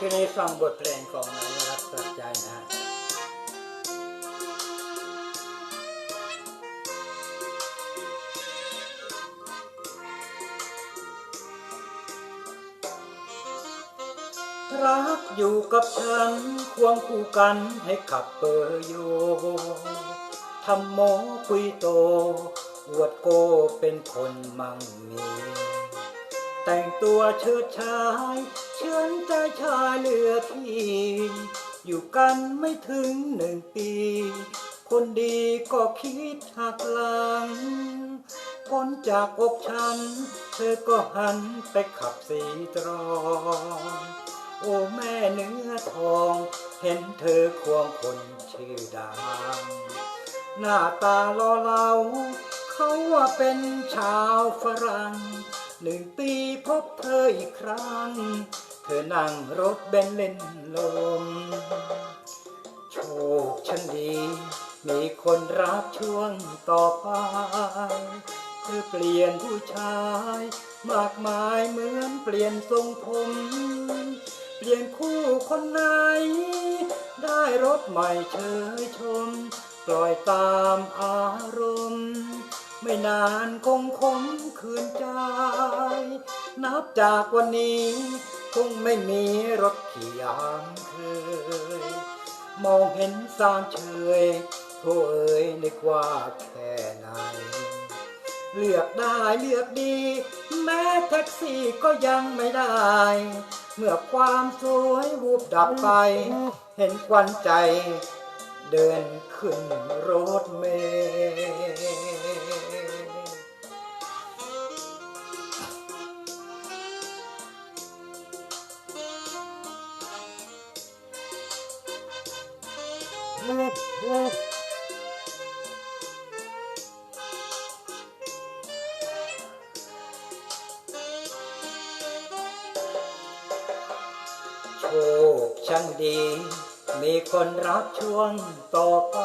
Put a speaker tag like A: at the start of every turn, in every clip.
A: ทีนี้ฟังบทเพลงของนายรักสัจใจนะฮะรักอยู่กับฉัน ควงคู่กันให้ขับเปอร์โยทำโมคุยโต อวดโกเป็นคนมั่งมี แต่งตัวเชิดชายเชิญใจชายเหลือที่ อยู่กันไม่ถึงหนึ่งปี คนดีก็คิดหักหลังพ้นจากอกฉัน เธอก็หันไปขับสีตรองโอ้แม่เนื้อทอง เห็นเธอควงคนชื่อดัง หน้าตาล่อเหลาเขาว่าเป็นชาวฝรั่ง หนึ่งปีพบเธออีกครั้ง เธอนั่งรถเบนเล่นลม โชคฉันดี มีคนรับช่วงต่อไป เธอเปลี่ยนผู้ชาย มากมายเหมือนเปลี่ยนทรงผม เปลี่ยนคู่คนไหน ได้รถใหม่เชยชม ปล่อยตามอารมณ์ ไม่นานคงคมคืนใจ นับจากวันนี้ คงไม่มีรถขี่ยามเคย มองเห็นสามเชยโทเอ่ยนึกว่าแค่ไหน เลือกได้เลือกดี แม้แท็กซี่ก็ยังไม่ได้ เมื่อความสวยวูบดับไป เห็นควันใจ เดินขึ้นรถเมล์ โชคช่างดี มีคนรักช่วงต่อไป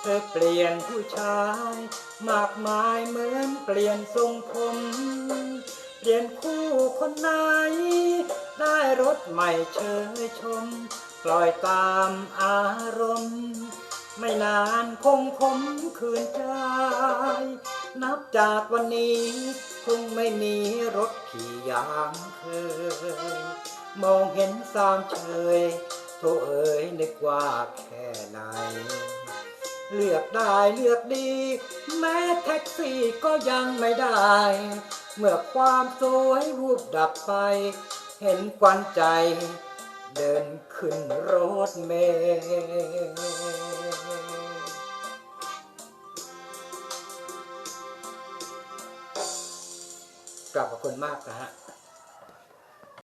A: เธอเปลี่ยนผู้ชาย มากมายเหมือนเปลี่ยนทรงผม เปลี่ยนคู่คนไหน ได้รถใหม่เชยชม ปล่อยตามอารมณ์ ไม่นานคงคมคืนใจ นับจากวันนี้คงไม่มีรถขี่ยางเคย มองเห็นสามเชยโทเอ๋ยนึกว่าแค่ไหน เลือกได้เลือกดี แม้แท็กซี่ก็ยังไม่ได้ เมื่อความสวยวูบดับไป เห็นควันใจ เดินขึ้นรถเมล์กลับขอบคุณมากนะฮะ